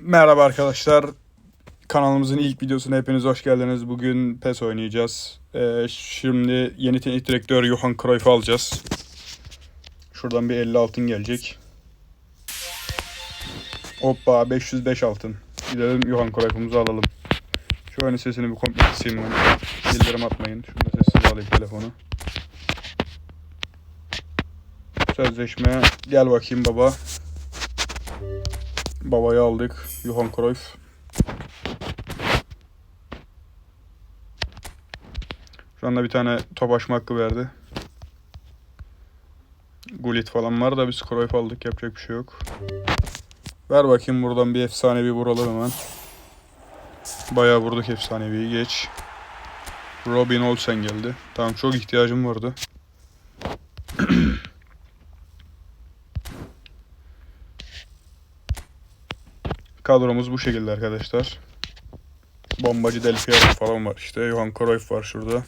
Merhaba arkadaşlar. Kanalımızın ilk videosuna hepiniz hoş geldiniz. Bugün PES oynayacağız. Ee, şimdi yeni teknik direktör Johan Cruyff'u alacağız. Şuradan bir 50 altın gelecek. Hoppa 505 altın. Gidelim Johan Cruyff'umuzu alalım. Şu oyunun sesini bir komple kısayım. Bildirim atmayın. Şurada sessiz alayım telefonu. Sözleşme. Gel bakayım baba. Babayı aldık. Johan Cruyff. Şu anda bir tane top açma hakkı verdi. Gullit falan var da biz Cruyff aldık. Yapacak bir şey yok. Ver bakayım buradan bir efsanevi vuralım hemen. Bayağı vurduk efsaneviyi. Geç. Robin Olsen geldi. Tamam çok ihtiyacım vardı. Kadromuz bu şekilde arkadaşlar. Bombacı Del Piero falan var işte. Johan Cruyff var şurada.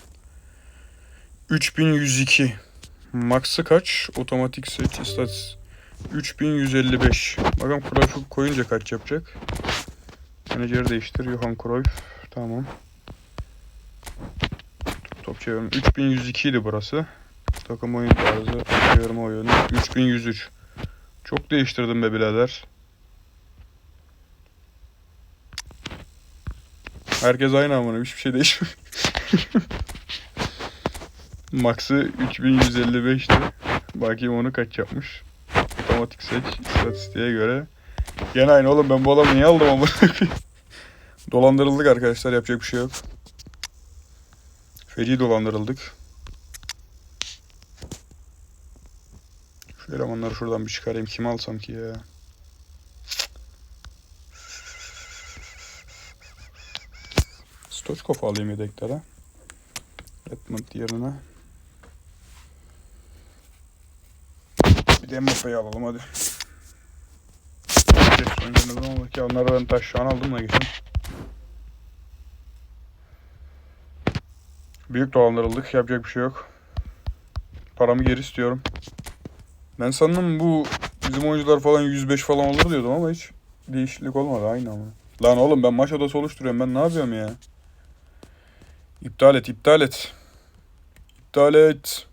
3102. Max'ı kaç? Otomatik set istats. 3155. Bakalım Cruyff'u koyunca kaç yapacak? Menajeri değiştir. Johan Cruyff. Tamam. Top çevirme. 3102 idi burası. Takım oyun tarzı. Çevirme oyunu. 3103. Çok değiştirdim be birader. Herkes aynı amına hiçbir şey değişmiyor. Max'ı 3155'ti. Bakayım onu kaç yapmış. Otomatik seç istatistiğe göre. Gene aynı oğlum ben bu adamı niye aldım ama Dolandırıldık arkadaşlar yapacak bir şey yok. Feci dolandırıldık. Şu elemanları şuradan bir çıkarayım. Kimi alsam ki ya? Stoçkov alayım yedeklere. Edmund yerine. Bir de Mbappe'yi alalım hadi. Geç önce ne zaman ki onları ben taş şu aldım da geçen. Büyük dolandırıldık. Yapacak bir şey yok. Paramı geri istiyorum. Ben sandım bu bizim oyuncular falan 105 falan olur diyordum ama hiç değişiklik olmadı aynı ama. Lan oğlum ben maç odası oluşturuyorum ben ne yapıyorum ya? İptal et, iptal et. İptal et.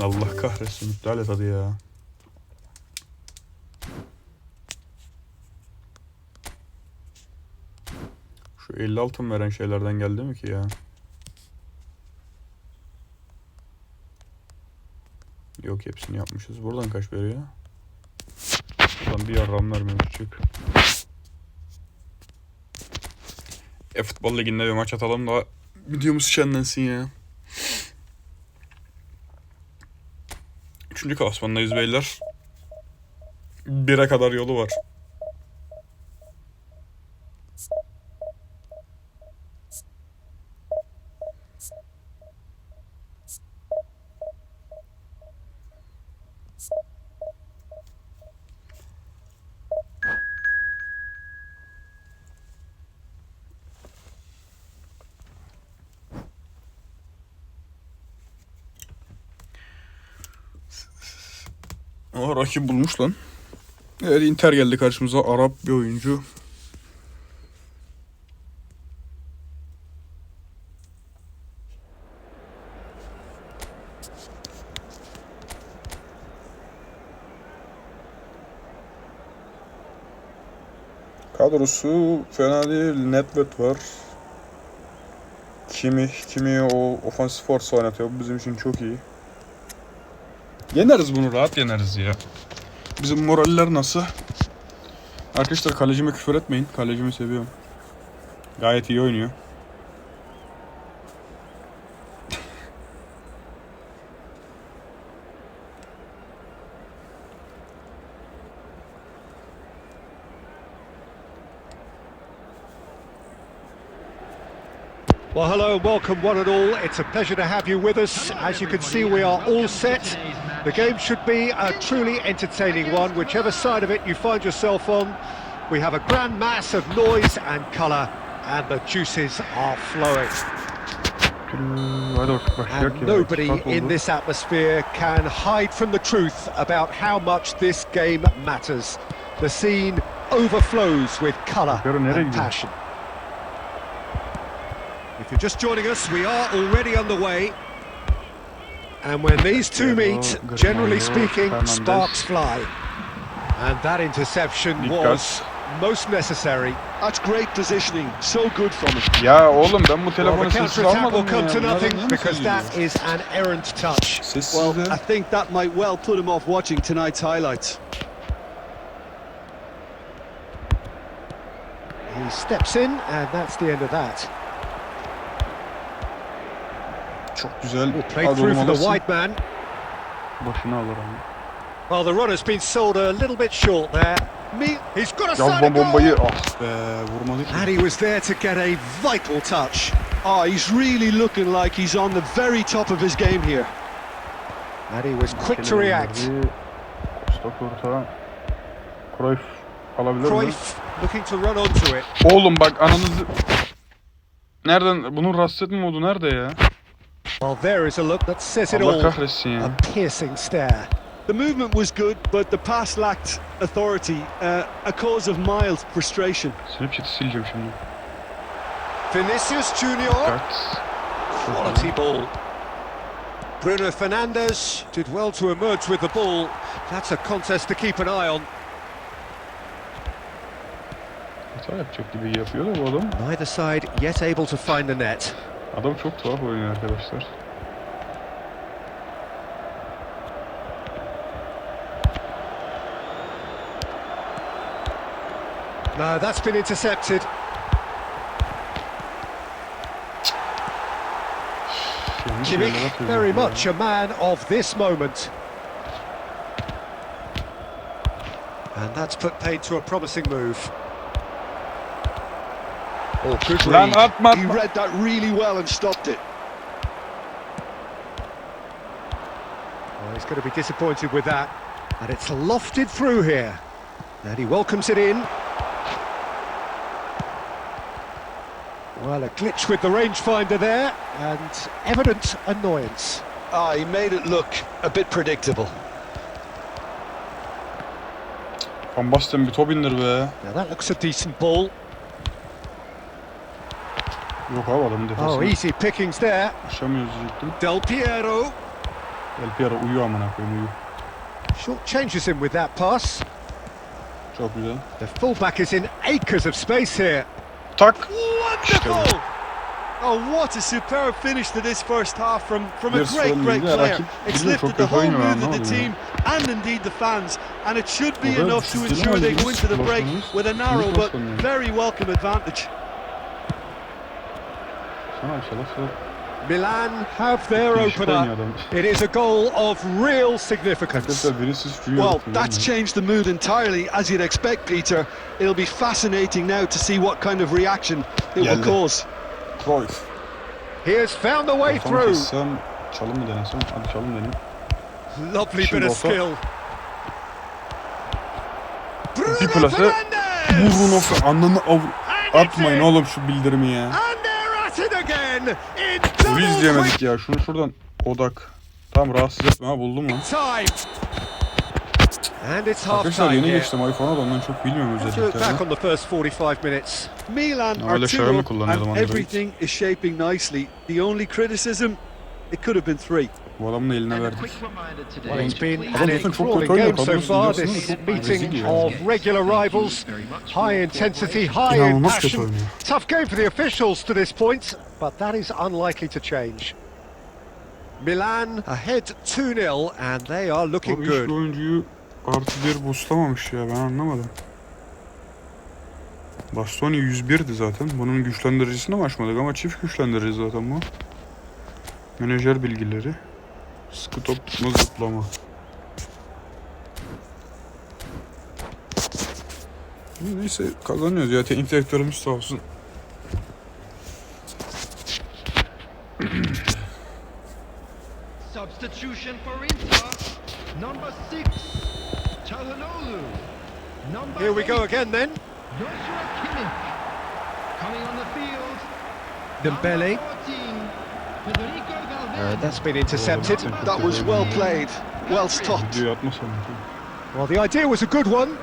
Allah kahretsin iptal et hadi ya. Şu 50 altın veren şeylerden geldi mi ki ya? Hepsini yapmışız. Buradan kaç veriyor? Buradan bir yarram vermemiş çık. E futbol liginde bir maç atalım da videomuz şenlensin ya. Üçüncü klasmandayız beyler. Bire kadar yolu var. Aa rakip bulmuş lan. Evet Inter geldi karşımıza. Arap bir oyuncu. Kadrosu fena değil. Nedved var. Kimi, kimi o ofansif force oynatıyor. Bu bizim için çok iyi. Yeneriz bunu rahat yeneriz ya. Bizim moraller nasıl? Arkadaşlar kalecime küfür etmeyin. Kalecimi seviyorum. Gayet iyi oynuyor. Well, hello welcome, one and all. It's a pleasure to have you with us. As you can see, we are all set. The game should be a truly entertaining one, whichever side of it you find yourself on. We have a grand mass of noise and colour, and the juices are flowing. Başlayak And nobody in this atmosphere can hide from the truth about how much this game matters. The scene overflows with colour and passion. If you're just joining us, we are already underway. And when these two meet, generally speaking, sparks fly. And that interception was most necessary. That's great positioning. So good from him. Ya oğlum ben bu Well, telefonu the sessiz counter-attack will almadım come ya. to nothing because mesaj that geliyor? is an errant touch. Sessiz Well, de. I think that might well put him off watching tonight's highlights. He steps in, and that's the end of that. Çok güzel. Alırsın. Başını alır ama. Well, the runner's been sold a little bit short there. Me, he's got a goal. bombayı. Ah be vurmadı ki. And he was there to get a vital touch. Oh, he's really looking like he's on the very top of his game here. And he was quick to react. Costa Kurta. Cruyff alabilir mi? Cruyff looking to run onto it. Oğlum bak ananızı... Nereden? Bunun etme modu nerede ya? Well, there is a look that says it Allah all. Kahretsin. A piercing stare. The movement was good, but the pass lacked authority, uh, a cause of mild frustration. Snapchat'ı sileceğim şimdi. Vinicius Junior. Dikkat. Quality ball. Bruno Fernandes did well to emerge with the ball. That's a contest to keep an eye on. Hata yapacak gibi yapıyor da bu adam. Neither side yet able to find the net. Adam çok tuhaf oynuyor arkadaşlar. No, that's been intercepted. Kimmich, very much a man of this moment. And that's put paid to a promising move. Oh, good Lan read. atma He read that really well and stopped it. Well, he's going to be disappointed with that. And it's lofted through here. And he welcomes it in. Well, a glitch with the rangefinder there, and evident annoyance. Ah, he made it look a bit predictable. Van Basten bir top indir be. Now that looks a decent ball. Yok abi adamın Oh, defasını. easy pickings there. Aşamıyoruz. Del Piero El Piero uyuyor amına koyayım uyu. short changes him with that pass. Çok güzel. The fullback is in acres of space here. Tak. Wonderful! Oh, what a superb finish to this first half from, from a great, great player. It's lifted the whole mood of the team and indeed the fans. And it should be enough to ensure they go into the break with a narrow but very welcome advantage. Milan have their opener. It is a goal of real significance. Well, that's changed the mood entirely, as you'd expect, Peter. It'll be fascinating now to see what kind of reaction it will cause. Cruyff. He has found the way through. kessem, çalım mı denesem? Hadi çalım deneyim. Lovely bit of skill. Bir plase. Bruno Fer- Ananı av... Atmayın oğlum şu bildirimi ya. Double izleyemedik ya. Şunu şuradan odak. Tamam rahatsız etme ha buldum lan. time. And it's half Arkadaşlar yeni here. geçtim iPhone'a da ondan çok bilmiyorum Let's look back özelliklerini. on the first 45 minutes. Milan öyle Xiaomi up kullanıyordum and Android. everything is shaping nicely. The only criticism, it could have been three. Bu adamın eline verdik. Well, it's been Adam an zaten çok kötü oynuyor. game so Kadrosu far, biliyorsun this değil mi? Çok meeting rezil yani. of regular rivals. High intensity, high in passion. Tough game for the officials to this point, but that is unlikely to change. Milan ahead 2-0 and they are looking Abi good. oyuncuyu artı bir boostlamamış ya ben anlamadım. Bastoni 101'di zaten. Bunun güçlendiricisini açmadık ama çift güçlendirici zaten bu. Menajer bilgileri. Sıkı top tutma zıplama. Neyse kazanıyoruz ya teknik direktörümüz sağ olsun. Substitution for Inter. Number six, Çalhanoğlu. Number Here we go again then. Joshua Kimmich. Coming on the field. Dembele. Number 14, Federico uh, that's been intercepted. That was well played, well stopped. Well, the idea was a good one.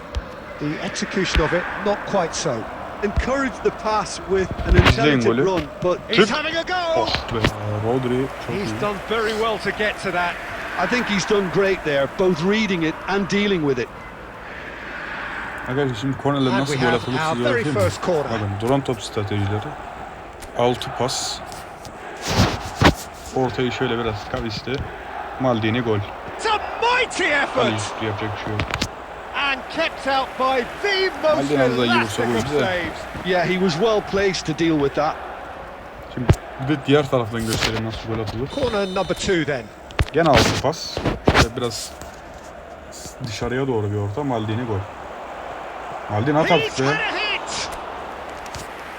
The execution of it, not quite so. Encouraged the pass with an golü. intelligent run, but He's having a go! Oh be. Rodri çok He's iyi. done very well to get to that. I think he's done great there, both reading it and dealing with it. Arkadaşlar şimdi kornerle And nasıl we gol have atılır our size very öğreteyim mi? first corner. Bakın duran top stratejileri. 6 pas. Ortayı şöyle biraz kavisli. Maldini gol. It's a mighty effort! üstü yapacak bir şey yok. Kept out by the most elastic of saves. Yeah, he was well placed to deal with that. Şimdi bir de diğer taraftan göstereyim nasıl gol atılır. Corner number two then. Gene 6 pas. Şöyle biraz dışarıya doğru bir orta. Maldini gol. Maldini at artık be.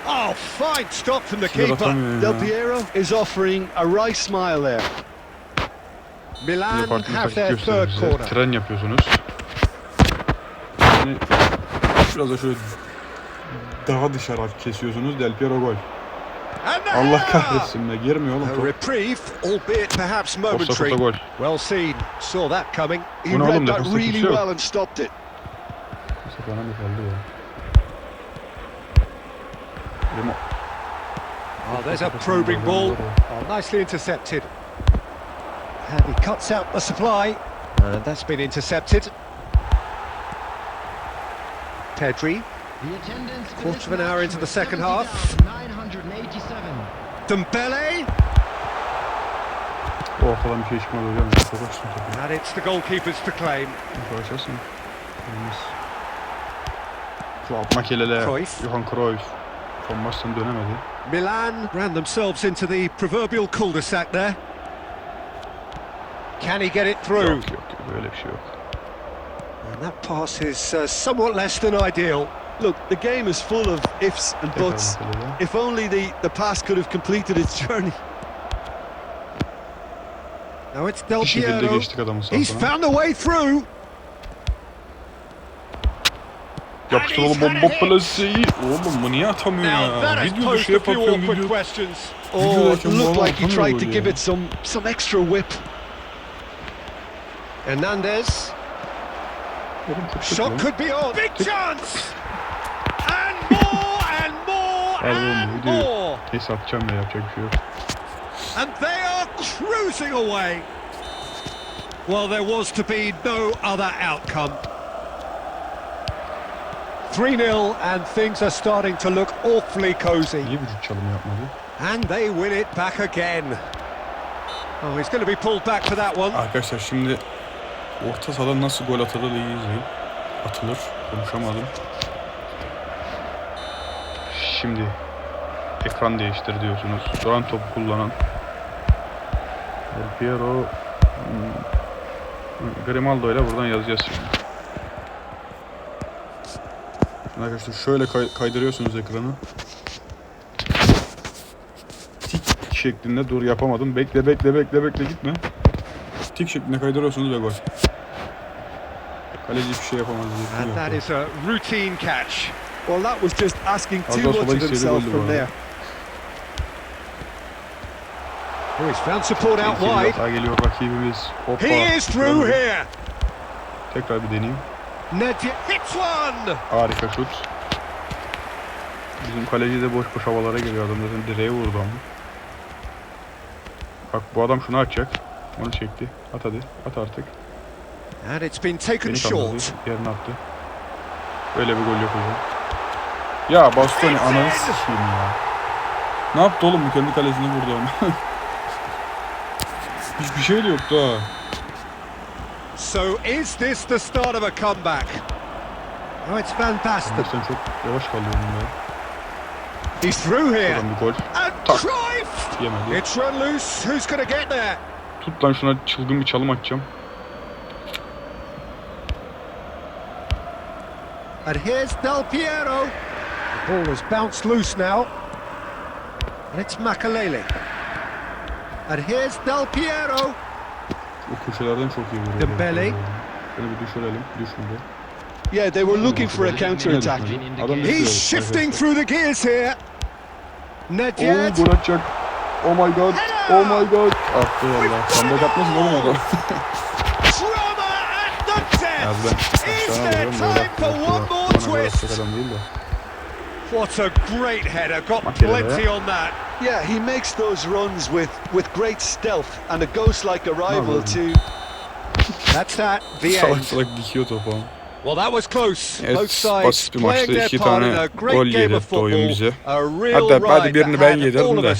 Oh, fine stop from the keeper. Del. Piero is offering a wry smile there. Milan have their third corner. Tren yapıyorsunuz. Biraz da şöyle daha dışarı kesiyorsunuz. Del Piero gol. Allah kahretsin be. Girmiyor oğlum A top. reprieve, albeit perhaps momentary. Gol. Well seen. Saw that coming. He Bu ne oğlum, read that really well and stopped it. Sefana mı kaldı ya? Benim o- Oh, there's a probing ball. Oh, nicely intercepted. And he cuts out the supply. And that's been intercepted. Pedri. The attendance Quarter of an hour into the second half. 70,987. Dembele. O ortadan bir şey çıkmadı hocam. Çok açtım topu. And it's the goalkeepers to claim. Çok açarsın. Olmaz. Şu atma keleler. Cruyff. Johan Cruyff. Son maçtan dönemedi. Milan ran themselves into the proverbial cul-de-sac there. Can he get it through? Yok yok yok. Böyle bir şey yok. And that pass is uh, somewhat less than ideal. Look, the game is full of ifs and buts. If only the, the pass could have completed its journey. Now it's Del Bir Piero. He's found a way through. Yapıştır oğlum bomba plaseyi. Oğlum bu niye atamıyor that ya? has Video posed dışı a few yapıyorum awkward video. questions. Oh, Videodayken it looked like he tried to give it some, some extra whip. Hernandez. Oğlum çok kötü Shot lan. could be on. Big chance. And more and more Pardon, and video. more. Neyse atacağım ya yapacak bir şey yok. And they are cruising away. Well, there was to be no other outcome. 3-0 and things are starting to look awfully cosy. Niye vücut çalımı yapmadı? And they win it back again. Oh, he's going to be pulled back for that one. Arkadaşlar şimdi orta sahadan nasıl gol atılır iyi izleyin. Atılır. Konuşamadım. Şimdi ekran değiştir diyorsunuz. Duran topu kullanan Del Piero hmm, Grimaldo ile buradan yazacağız. Şimdi Arkadaşlar şöyle kay- kaydırıyorsunuz ekranı. Tik şeklinde dur yapamadım. Bekle bekle bekle bekle gitme. Tik şeklinde kaydırıyorsunuz ve gol. Kaleci hiçbir şey yapamaz. And that is a routine catch. Well, that was just asking too much of himself from there. Oh, he's found support out wide. geliyor rakibimiz. Hoppa. He is through here. Tekrar bir deneyeyim. Nedved hits one. Harika şut. Bizim kaleci de boş boş havalara geliyor adam zaten direğe vurdu ama. Bak bu adam şunu atacak. Onu çekti. At hadi. At artık. And it's been taken Beni short. Yerine attı. Böyle bir gol hocam. Ya Bastoni ananı sikeyim ya. Ne yaptı oğlum bu kendi kalesini vurdu ama. Hiçbir şey de yoktu ha. So is this the start of a comeback? Oh, it's Van Basten. Sen çok yavaş kalıyor ya. He's through here. Bir gol. And Tak. Yemedi. It's run loose. Who's going to get there? Tut lan şuna çılgın bir çalım atacağım. And here's Del Piero. The ball has bounced loose now. And it's Makalele. And here's Del Piero. O köşelerden çok iyi vuruyor. Dembele. Şöyle bir düşürelim. Düşmedi. Yeah, they were looking for a Yine counter attack. He's shifting through the gears here. Oo Nedved. gol atacak. Oh my god. Oh my god. Attı valla. Comeback atmasın oğlum adam. Drama at the Yaz death. ben. Is there time for one more twist? atacak adam değil de. What a great header. Got plenty on that. Yeah, he makes those runs with, with great stealth and a ghost-like arrival Bravo. to That's that. The Salak end. Evet, Both sides basit bir maçta iki tane gol great game yedi of oyun bize. Hatta hadi birini ben yedirdim de.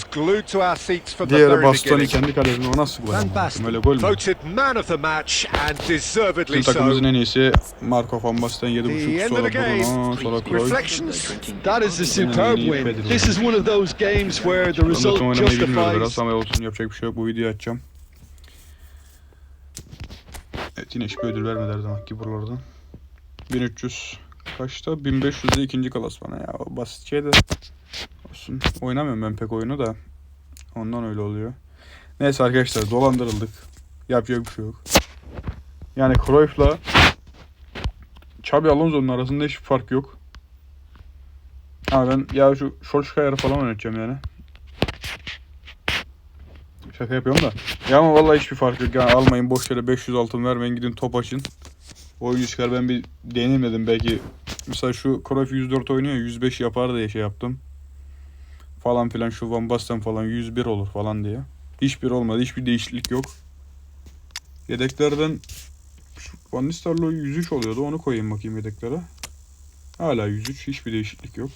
Diğeri Bastoni kendi kalesine o nasıl gol. Öyle gol mü? Voted man of the match and deservedly Bizim so. takımımızın en iyisi Marco Van Basten 7.5 The end of sonra. Bruno sonra Cruyff. Reflections. That is a superb win. This is one of those games where the result bilmiyoruz biraz justifies. ama olsun yapacak bir şey yok. Bu videoyu açacağım. Evet yine hiçbir ödül vermediler demek ki buralardan. 1300 kaçta? 1500'de ikinci klas bana ya. O basit şey de olsun. Oynamıyorum ben pek oyunu da. Ondan öyle oluyor. Neyse arkadaşlar dolandırıldık. Yapacak bir şey yok. Yani Cruyff'la Xabi Alonso'nun arasında hiçbir fark yok. Ama ben ya şu Solskjaer'i falan oynatacağım yani. Şaka yapıyorum da. Ya ama vallahi hiçbir fark yok. Yani almayın boş yere 500 altın vermeyin gidin top açın. Oyuncu çıkar ben bir deneyim dedim belki. Mesela şu Cruyff 104 oynuyor ya, 105 yapar diye şey yaptım. Falan filan şu Van Basten falan 101 olur falan diye. Hiçbir olmadı. Hiçbir değişiklik yok. Yedeklerden şu Van Nistelrooy 103 oluyordu. Onu koyayım bakayım yedeklere. Hala 103. Hiçbir değişiklik yok.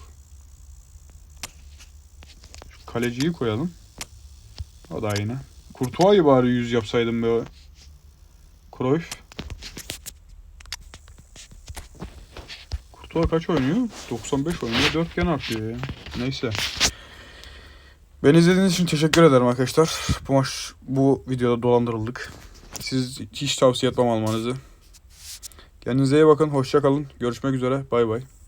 Şu kaleciyi koyalım. O da aynı. Kurtuğa'yı bari 100 yapsaydım be. Cruyff. Kurtuğa kaç oynuyor? 95 oynuyor. 4 gen artıyor ya. Neyse. Beni izlediğiniz için teşekkür ederim arkadaşlar. Bu maç bu videoda dolandırıldık. Siz hiç tavsiye etmem almanızı. Kendinize iyi bakın. Hoşça kalın. Görüşmek üzere. Bay bay.